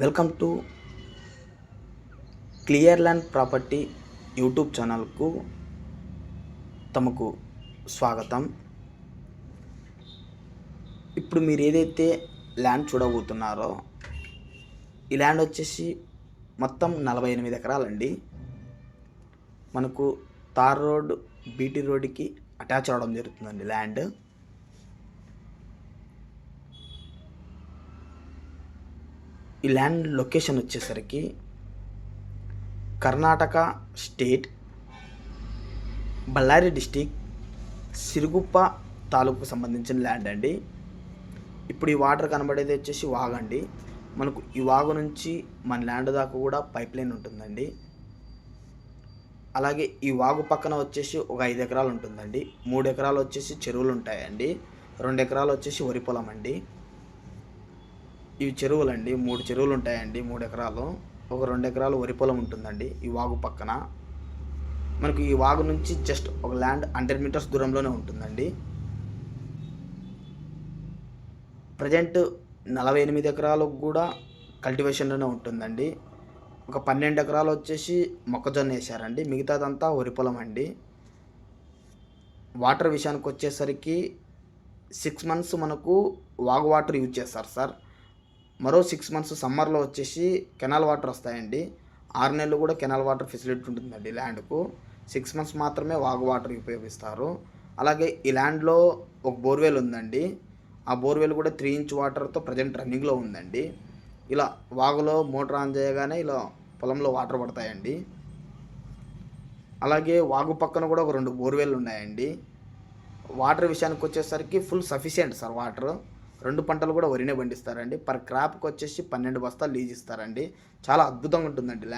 Welcome to clear land property YouTube ఛానల్కు తమకు స్వాగతం. ఇప్పుడు మీరు ఏదైతే ల్యాండ్ చూడబోతున్నారో ఈ ల్యాండ్ వచ్చేసి మొత్తం నలభై ఎనిమిది ఎకరాలండి. మనకు తార్ రోడ్ బీటీ రోడ్డుకి అటాచ్ అవడం జరుగుతుందండి ల్యాండ్. ఈ ల్యాండ్ లొకేషన్ వచ్చేసరికి కర్ణాటక స్టేట్ బళ్ళారి డిస్టిక్ సిరుగుప్ప తాలూకు సంబంధించిన ల్యాండ్ అండి. ఇప్పుడు ఈ వాటర్ కనబడేది వచ్చేసి వాగండి మనకు ఈ వాగు నుంచి మన ల్యాండ్ దాకా కూడా పైప్ లైన్ ఉంటుందండి. అలాగే ఈ వాగు పక్కన వచ్చేసి ఒక ఐదు ఎకరాలు ఉంటుందండి. మూడు ఎకరాలు వచ్చేసి చెరువులు ఉంటాయండి. రెండు ఎకరాలు వచ్చేసి వరి పొలం అండి. ఇవి చెరువులండి మూడు చెరువులు ఉంటాయండి మూడు ఎకరాలు. ఒక రెండు ఎకరాలు వరి పొలం ఉంటుందండి ఈ వాగు పక్కన. మనకు ఈ వాగు నుంచి జస్ట్ ఒక ల్యాండ్ హండ్రెడ్ మీటర్స్ దూరంలోనే ఉంటుందండి. ప్రజెంట్ నలభై ఎనిమిది ఎకరాలకు కూడా కల్టివేషన్లోనే ఉంటుందండి. ఒక పన్నెండు ఎకరాలు వచ్చేసి మొక్కజొన్న వేశారండి మిగతాదంతా వరి పొలం అండి. వాటర్ విషయానికి వచ్చేసరికి సిక్స్ మంత్స్ మనకు వాగు వాటర్ యూజ్ చేస్తారు సార్. మరో సిక్స్ మంత్స్ సమ్మర్లో వచ్చేసి కెనాల్ వాటర్ వస్తాయండి. ఆరు నెలలు కూడా కెనాల్ వాటర్ ఫెసిలిటీ ఉంటుందండి ల్యాండ్కు సిక్స్ మంత్స్ మాత్రమే వాగు వాటర్ ఉపయోగిస్తారు. అలాగే ఈ ల్యాండ్లో ఒక బోర్వెల్ ఉందండి. ఆ బోర్వెల్ కూడా త్రీ ఇంచ్ వాటర్తో ప్రజెంట్ రన్నింగ్లో ఉందండి. ఇలా వాగులో మోటార్ ఆన్ చేయగానే ఇలా పొలంలో వాటర్ పడతాయండి. అలాగే వాగు పక్కన కూడా ఒక రెండు బోర్వెల్ ఉన్నాయండి. వాటర్ విషయానికి వచ్చేసరికి ఫుల్ సఫిషియంట్ సార్ వాటర్ రెండు పంటలు కూడా వరినే పండిస్తారండి. పర్ క్రాప్కి వచ్చేసి పన్నెండు బస్తాలు లీజ్ ఇస్తారండి. చాలా అద్భుతంగా ఉంటుందండి ల్యాండ్.